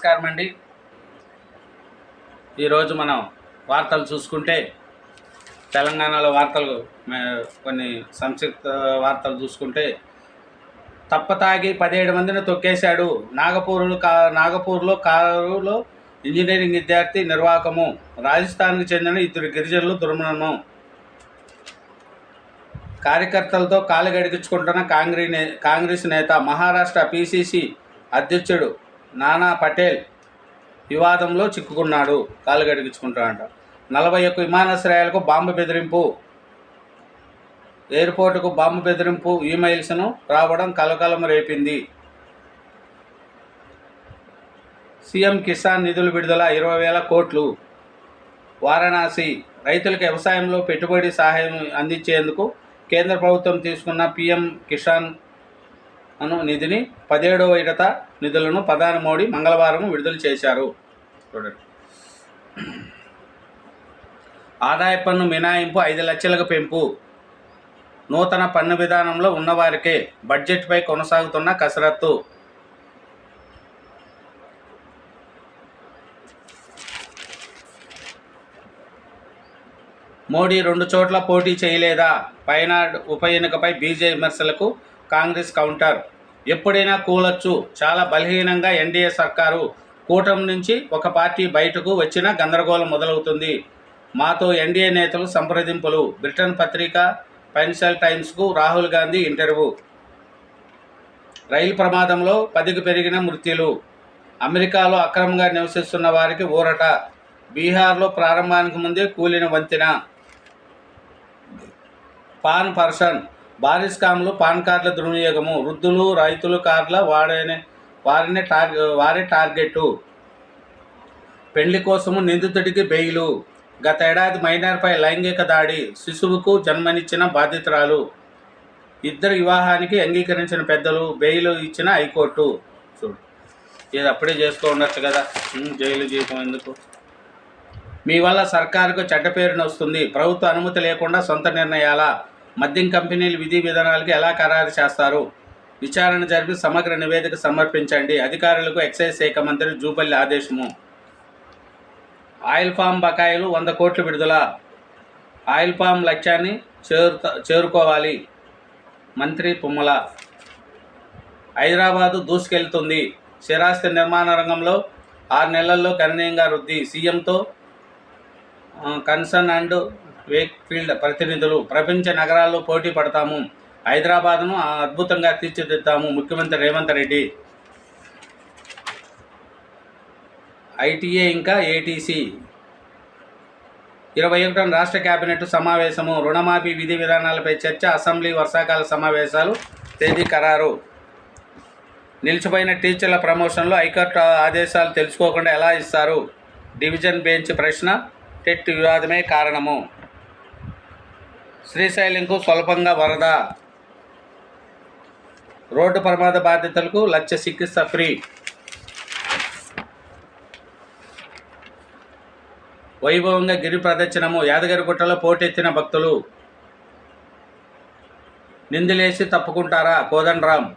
నమస్కారం అండి. ఈరోజు మనం వార్తలు చూసుకుంటే తెలంగాణలో వార్తలు కొన్ని సంక్షిప్త వార్తలు చూసుకుంటే తప్పతాగి పదిహేడు మందిని తొక్కేశాడు. నాగపూర్లో కా నాగపూర్లో కారులో ఇంజనీరింగ్ విద్యార్థి నిర్వాహకము. రాజస్థాన్కు చెందిన ఇద్దరు గిరిజనులు దుర్మరణం. కార్యకర్తలతో కాలు గడిగించుకుంటున్న కాంగ్రెస్ కాంగ్రెస్ నేత మహారాష్ట్ర పిసిసి అధ్యక్షుడు నానా పటేల్ వివాదంలో చిక్కుకున్నాడు. కాలు గడిగించుకుంటాడంట నలభై ఒక్క విమానాశ్రయాలకు బాంబు బెదిరింపు. ఎయిర్పోర్టుకు బాంబు బెదిరింపు ఈమెయిల్స్ను రావడం కలకలం రేపింది. సీఎం కిసాన్ నిధులు విడుదల ఇరవై వేల కోట్లు. వారణాసి రైతులకు వ్యవసాయంలో పెట్టుబడి సహాయం అందించేందుకు కేంద్ర ప్రభుత్వం తీసుకున్న పిఎం కిసాన్ అను నిధిని పదిహేడవ విడత నిధులను ప్రధాని మోడీ మంగళవారం విడుదల చేశారు. చూడండి. ఆదాయ పన్ను మినహాయింపు ఐదు లక్షలకు పెంపు. నూతన పన్ను విధానంలో ఉన్నవారికే బడ్జెట్పై కొనసాగుతున్న కసరత్తు. మోడీ రెండు చోట్ల పోటీ చేయలేదా? పైనాడు ఉప ఎన్నికపై బీజే విమర్శలకు కాంగ్రెస్ కౌంటర్. ఎప్పుడైనా కూలొచ్చు. చాలా బలహీనంగా ఎన్డీఏ సర్కారు కూటమి నుంచి ఒక పార్టీ బయటకు వచ్చిన గందరగోళం మొదలవుతుంది. మాతో ఎన్డీఏ నేతలు సంప్రదింపులు. బ్రిటన్ పత్రిక ఫైనాన్షియల్ టైమ్స్కు రాహుల్ గాంధీ ఇంటర్వ్యూ. రైలు ప్రమాదంలో పదికి పెరిగిన మృత్యులు. అమెరికాలో అక్రమంగా నివసిస్తున్న వారికి ఊరట. బీహార్లో ప్రారంభానికి ముందే కూలిన వంతెన. పాన్ పర్సన్ బారిస్కామ్లు పాన్ కార్డుల దుర్వినియోగము. వృద్ధులు రైతులు కార్ల వాడనే వారిని టార్ వారే టార్గెట్ పెళ్ళి కోసము నిందితుడికి బెయిలు. గత ఏడాది మైనర్పై లైంగిక దాడి. శిశువుకు జన్మనిచ్చిన బాధితురాలు. ఇద్దరు వివాహానికి అంగీకరించిన పెద్దలు. బెయిల్ ఇచ్చిన హైకోర్టు. చూడు. ఇది అప్పుడే చేసుకో ఉండొచ్చు కదా. జైలు జీవితం ఎందుకు? మీ వల్ల సర్కారుకు చెడ్డ పేరును వస్తుంది ప్రభుత్వ అనుమతి లేకుండా సొంత నిర్ణయాల? మద్యం కంపెనీలు విధి విధానాలకు ఎలా ఖరారు చేస్తారు? విచారణ జరిపి సమగ్ర నివేదిక సమర్పించండి. అధికారులకు ఎక్సైజ్ శాఖ మంత్రి జూపల్లి ఆదేశము. ఆయిల్ ఫామ్ బకాయిలు వంద కోట్లు విడుదల. ఆయిల్ ఫామ్ లక్ష్యాన్ని చేరుత చేరుకోవాలి. మంత్రి తుమ్మల హైదరాబాదు దూసుకెళ్తుంది. స్థిరాస్తి నిర్మాణ రంగంలో ఆరు నెలల్లో గణనీయంగా వృద్ధి. సీఎంతో కన్సర్న్ అండ్ వేక్ఫీల్డ్ ప్రతినిధులు ప్రపంచ నగరాల్లో పోటీ పడతాము. హైదరాబాద్ను అద్భుతంగా తీర్చిదిద్దాము ముఖ్యమంత్రి రేవంత్ రెడ్డి. ఐటీఏ ఇంకా ఏటీసీ. ఇరవై ఒకటన రాష్ట్ర కేబినెట్ సమావేశము. రుణమాఫీ విధి విధానాలపై చర్చ అసెంబ్లీ వర్షాకాల సమావేశాలు తేదీ ఖరారు. నిలిచిపోయిన టీచర్ల ప్రమోషన్లో హైకోర్టు ఆదేశాలు తెలుసుకోకుండా ఎలా ఇస్తారు? డివిజన్ బెంచ్ ప్రశ్న. టెట్ వివాదమే కారణము. శ్రీశైలంకు స్వల్పంగా వరద. రోడ్డు ప్రమాద బాధితులకు లక్ష చికిత్స ఫ్రీ. వైభవంగా గిరి ప్రదర్శనము యాదగిరిగుట్టలో పోటెత్తిన భక్తులు. నిందిలేసి తప్పుకుంటారా? కోదండరాం.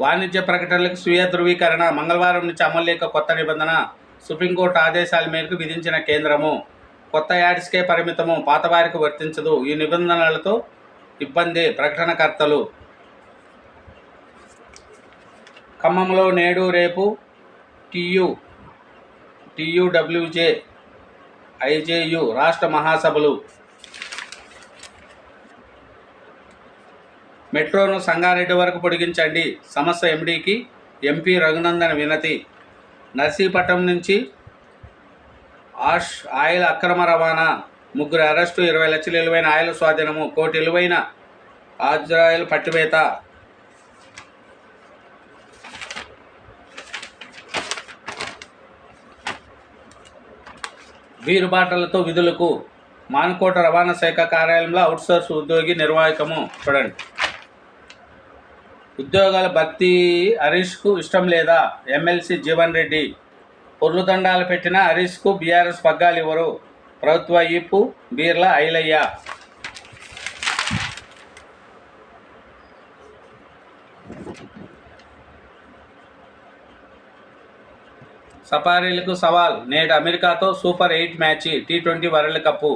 వాణిజ్య ప్రకటనలకు స్వీయ ధృవీకరణ మంగళవారం నుంచి అమల్లోకి కొత్త నిబంధన సుప్రీంకోర్టు ఆదేశాల మేరకు విధించిన కేంద్రము. కొత్త యాడ్స్కే పరిమితము పాతవారికి వర్తించదు. ఈ నిబంధనలతో ఇబ్బంది ప్రకటనకర్తలు. ఖమ్మంలో నేడు రేపు టియు టియుడబ్ల్యూజే ఐజేయు రాష్ట్ర మహాసభలు. మెట్రోను సంగారెడ్డి వరకు పొడిగించండి. సమస్య ఎండీకి ఎంపీ రఘునందన్ వినతి. నర్సీపట్నం నుంచి ఆష్ ఆయిల్ అక్రమ రవాణా. ముగ్గురు అరెస్టు ఇరవై లక్షల విలువైన ఆయిల్ స్వాధీనము కోటి విలువైన ఆజ్రాయిల్ పట్టివేత. వీరుబాటలతో విధులకు మాన్కోట రవాణా శాఖ కార్యాలయంలో అవుట్సోర్స్ ఉద్యోగి నిర్వాహకము. చూడండి. ఉద్యోగాల భర్తీ హరీష్కు ఇష్టం లేదా? ఎమ్మెల్సీ జీవన్ రెడ్డి. పొర్లు దండాలు పెట్టిన హరీష్కు బీఆర్ఎస్ పగ్గాలు ఇవ్వరు. ప్రభుత్వ ఈపు బీర్ల ఐలయ్య. సఫారీలకు సవాల్ నేడు అమెరికాతో super eight match T twenty world cup.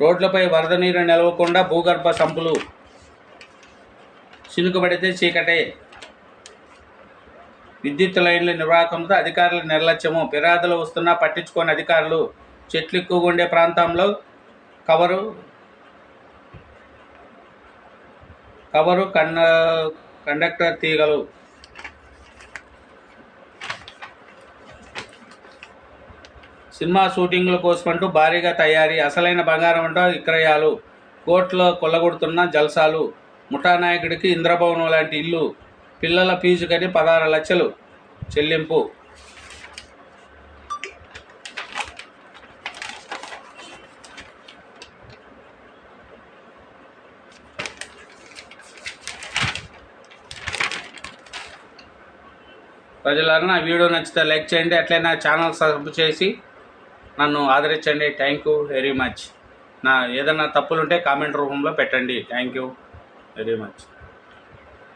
రోడ్లపై వరద నీరు నిలవకుండా భూగర్భ సంపులు చినుకుబడితే చీకటే. విద్యుత్ లైన్ల నిర్వాహకంతో అధికారుల నిర్లక్ష్యము. ఫిర్యాదులు వస్తున్నా పట్టించుకోని అధికారులు చెట్లు ఎక్కువగా ఉండే ప్రాంతంలో కవరు కవరు కండ కండక్టర్ తీగలు సినిమా షూటింగ్ల కోసమంటూ భారీగా తయారీ అసలైన బంగారం అంటూ విక్రయాలు కోట్లో కొల్లగొడుతున్న జల్సాలు ముఠానాయకుడికి ఇంద్రభవనం లాంటి ఇల్లు పిల్లల ఫీజు కని పదహారు లక్షలు చెల్లింపు. ప్రజలారా నా వీడియో నచ్చితే లైక్ చేయండి అట్లే నా ఛానల్ సబ్స్క్రైబ్ చేసి నన్ను ఆదరించండి. థ్యాంక్ యూ వెరీ మచ్ నా ఏదైనా తప్పులుంటే కామెంట్ రూపంలో పెట్టండి. Thank you very much